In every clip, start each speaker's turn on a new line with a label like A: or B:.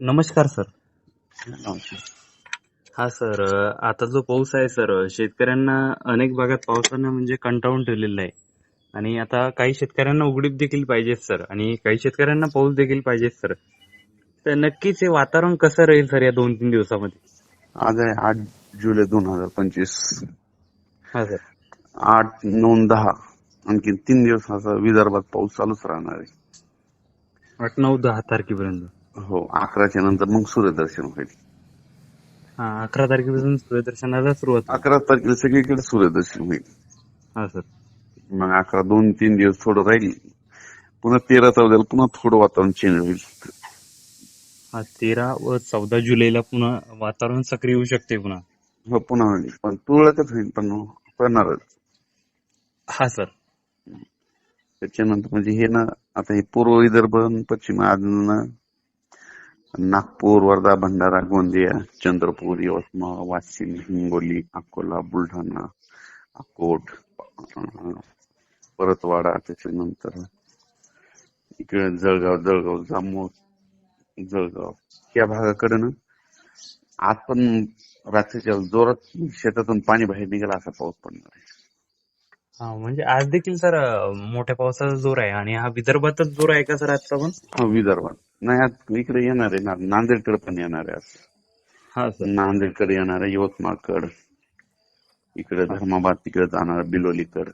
A: नमस्कार सर. हा सर आता जो पाऊस आहे सर शेतकऱ्यांना अनेक भागात पावसानं म्हणजे कंटाळून ठेवलेला आहे. आणि आता काही शेतकऱ्यांना उघडीप देखील पाहिजे सर आणि काही शेतकऱ्यांना पाऊस देखील पाहिजे सर. तर नक्कीच हे वातावरण कसं राहील सर या दोन तीन दिवसामध्ये?
B: आज आहे आठ जुलै दोन हजार पंचवीस.
A: हा सर.
B: आठ नऊ दहा आणखी तीन दिवस असा विदर्भात पाऊस चालूच राहणार आहे.
A: आठ नऊ दहा तारखेपर्यंत.
B: हो अकराच्या नंतर मग सूर्यदर्शन होईल.
A: हा अकरा तारखेपासून सूर्यदर्शनाला सुरुवात
B: अकरा तारखेला सगळीकडे सूर्यदर्शन होईल.
A: हा सर.
B: मग अकरा दोन तीन दिवस थोडं राहील. पुन्हा तेरा चौदाला पुन्हा थोडं वातावरण चेंज होईल.
A: हा तेरा व चौदा जुलैला पुन्हा वातावरण सक्रिय होऊ शकते पुन्हा.
B: हो पुन्हा होईल. पण तुरळकच होईल पण पडणारच.
A: हा सर.
B: त्याच्यानंतर म्हणजे हे ना आता हे पूर्व विदर्भ पश्चिम आज ना नागपूर वर्धा भंडारा गोंदिया चंद्रपूर यवतमाळ वाशिम हिंगोली अकोला बुलढाणा अकोट परतवाडा त्याच्यानंतर इकडे जळगाव जळगाव जामोद जळगाव. या भागाकडे ना आज पण रात्रीच्या जोरात शेतातून पाणी बाहेर निघाला असा पाऊस पडणार आहे.
A: हा म्हणजे आज देखील सर मोठ्या पावसाचा जोर आहे आणि हा विदर्भातच जोर आहे का सर आजचा पण?
B: हो विदर्भात. नाही आज इकडे येणार आहे. ना नांदेडकडे पण येणार आहे आज.
A: हा सर.
B: नांदेडकडे येणार आहे यवतमाळकड. इकडे धर्माबाद तिकडे जाणार बिलोलीकड.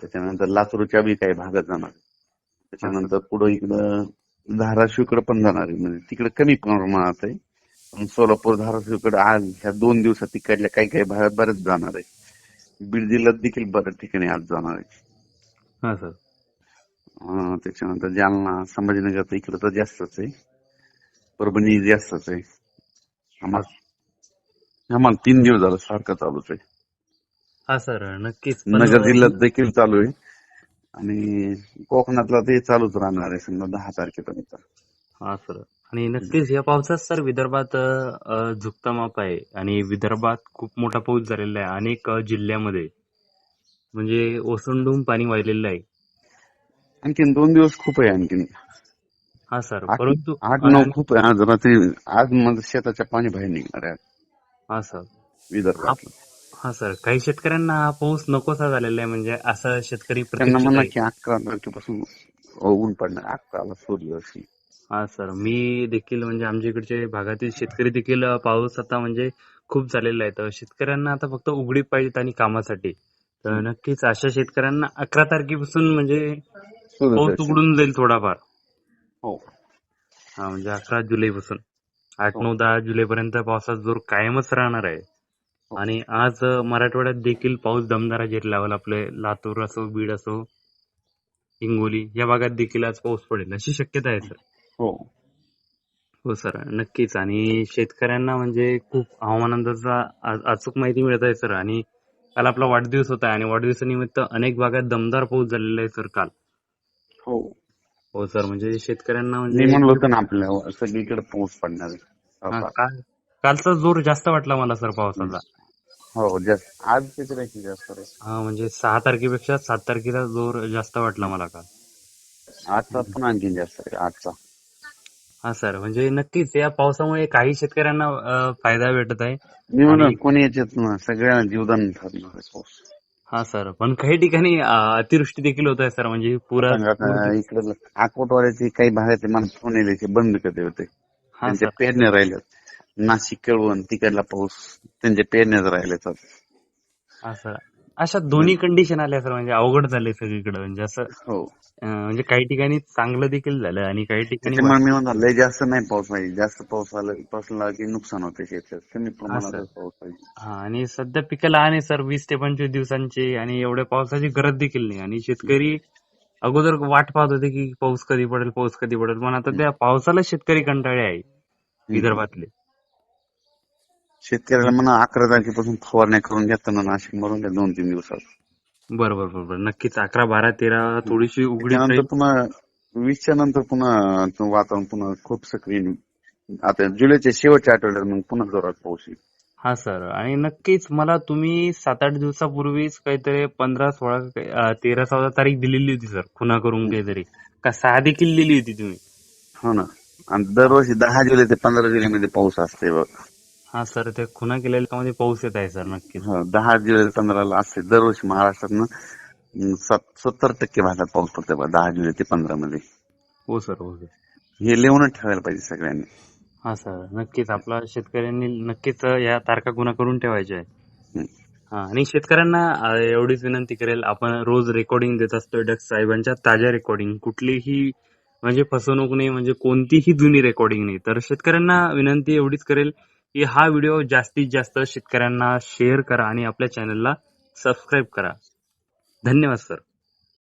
B: त्याच्यानंतर लातूरच्या बी काही भागात जाणार त्याच्यानंतर पुढे इकडं धाराशिवकडे पण जाणार आहे. म्हणजे तिकडे कमी प्रमाणात आहे. पण सोलापूर धाराशिवकडे आज ह्या दोन दिवसात तिकडल्या काही काही भागात बरेच जाणार आहे. बीड जिल्ह्यात देखील बऱ्याच ठिकाणी आज जाणार आहे.
A: हा सर.
B: त्याच्यानंतर जालना संभाजीनगर इकडे तर जास्तच आहे. परभणी जास्तच आहे. आम्हाला आम्हाला तीन दिवस झालं सारखं चालूच आहे.
A: हा सर नक्कीच.
B: नगर जिल्ह्यात देखील चालू आहे. आणि कोकणातला ते चालूच राहणार आहे समजा दहा तारखेपर्यंत.
A: हा सर. आणि नक्कीच या पावसात सर विदर्भात झुकता माप आहे. आणि विदर्भात खूप मोठा पाऊस झालेला आहे अनेक जिल्ह्यामध्ये. म्हणजे ओसंडून पाणी वाहिलेलं आहे.
B: आणखीन दोन दिवस खूप आहे आणखीन.
A: हा सर.
B: आठ
A: परंतु
B: आठ नऊ खूप आहे. आज रात्री आज म्हणजे शेताच्या पाणी बाहेर निघणार आहे.
A: हा सर.
B: विदर्भात.
A: हा सर. काही शेतकऱ्यांना हा पाऊस नकोसा झालेला आहे. म्हणजे असं शेतकरी
B: त्यांना
A: प्रतीक्षित
B: म्हणा
A: आहे.
B: की अकरा तारखेपासून ऊन पडणार. अकराला सूर्यदर्शी
A: हा सर. मी देखील म्हणजे आमच्या इकडचे भागातील शेतकरी देखील अ, पाऊस आता म्हणजे खूप झालेला आहे. तर शेतकऱ्यांना आता फक्त उघडीप पाहिजेत आणि कामासाठी. तर नक्कीच अशा शेतकऱ्यांना अकरा तारखेपासून म्हणजे पाऊस उघडून जाईल थोडाफार.
B: हो.
A: हा म्हणजे अकरा जुलै पासून आठ
B: हो.
A: नऊ दहा जुलै पर्यंत पावसाचा जोर कायमच राहणार आहे.
B: हो.
A: आणि आज मराठवाड्यात देखील पाऊस दमदार लावेल आपले लातूर असो बीड असो हिंगोली या भागात देखील आज पाऊस पडेल अशी शक्यता आहे सर.
B: हो.
A: हो सर. नक्कीच. आणि शेतकऱ्यांना म्हणजे खूप हवामान अंदाजाचा आ- अचूक माहिती मिळत आहे सर. आणि काल आपला वाढदिवस होता आणि वाढदिवसानिमित्त अनेक भागात दमदार पाऊस झालेला आहे सर काल.
B: हो.
A: हो सर. म्हणजे शेतकऱ्यांना
B: मी
A: म्हणजे
B: म्हणलो होतं ना आपल्या सगळीकडे पाऊस पडणार
A: हा,
B: आहे
A: काल कालचा जोर जास्त वाटला मला सर पावसाचा.
B: हो जास्त. आज त्याच्यापेक्षा जास्त आहे?
A: हा म्हणजे सहा तारखेपेक्षा सात तारखेला जोर जास्त वाटला मला काल.
B: आजचा पण आणखीन जास्त आहे आजचा.
A: हा सर. म्हणजे नक्कीच या पावसामुळे काही शेतकऱ्यांना अ, फायदा भेटत आहे.
B: मी कोणी याच्यात ना सगळ्यांना जीवदान ठरणार आहे पाऊस.
A: हा सर. पण काही ठिकाणी अतिवृष्टी देखील होत आहे सर. म्हणजे पुरा
B: इकडे अकोटवाड्याचे काही मला फोन येले ते बंद करते होते.
A: हा
B: पेरण्या राहिल्यात. नाशिक कळवण तिकडला पाऊस. त्यांच्या पेरण्याच राहिल्यात.
A: हा सर. अशा दोन्ही कंडिशन आल्या सर म्हणजे अवघड झाले सगळीकडे. म्हणजे असं
B: हो.
A: म्हणजे काही ठिकाणी चांगलं देखील झालं आणि काही ठिकाणी
B: जास्त नाही पाऊस पाहिजे. जास्त पाऊस आला पाऊसला की नुकसान होते कमी प्रमाणात. पाऊस पाहिजे.
A: हा आणि सध्या पिकाला आहे सर वीस ते पंचवीस दिवसांची आणि एवढ्या पावसाची गरज देखील नाही. आणि शेतकरी अगोदर वाट पाहत होते की पाऊस कधी पडेल पाऊस कधी पडेल. पण आता त्या पावसाला शेतकरी कंटाळे आहे विदर्भातले.
B: शेतकऱ्याला म्हणा अकरा तारखेपासून फवारण्या करून घेताना नाशिक मरून द्या दोन तीन दिवसात.
A: बरोबर बरोबर. नक्कीच अकरा बारा तेरा थोडीशी उघडी
B: त्यानंतर पुन्हा वीसच्या नंतर पुन्हा तो वातावरण पुन्हा खूप सक्रिय. आता जुलैच्या शेवटच्या आठवड्यात मग पुन्हा जोरात पाऊस येईल.
A: हा सर. आणि नक्कीच मला तुम्ही सात आठ दिवसापूर्वीच काहीतरी पंधरा सोळा अं, तेरा चौदा तारीख दिलेली होती सर. खुना करून काहीतरी. का सहा देखील दिली होती तुम्ही?
B: हो ना. आणि दरवर्षी दहा जुलै ते पंधरा जुलैमध्ये पाऊस असते बघ.
A: हा सर ते खुना केलेल्या मध्ये पाऊस येत आहे सर नक्कीच.
B: हो, दहा जुलै ते पंधराला असते दरवर्षी महाराष्ट्रातनं सत्तर टक्के भागात पाऊस पडतो दहा जुलै ते पंधरा मध्ये
A: हो सर हो सर.
B: हे लिहूनच ठेवायला पाहिजे सगळ्यांनी.
A: हा सर नक्कीच. आपला शेतकऱ्यांनी नक्कीच या तारखा गुन्हा करून ठेवायच्या आहेत.
B: हं.
A: आणि शेतकऱ्यांना एवढीच विनंती करेल आपण रोज रेकॉर्डिंग देत असतो डक साहेबांच्या ताज्या रेकॉर्डिंग कुठलीही म्हणजे फसवणूक नाही म्हणजे कोणतीही जुनी रेकॉर्डिंग नाही. तर शेतकऱ्यांना विनंती एवढीच करेल की हा व्हिडिओ जास्तीत जास्त शेतकऱ्यांना शेअर करा आणि आपल्या चॅनलला सबस्क्राईब करा. धन्यवाद सर.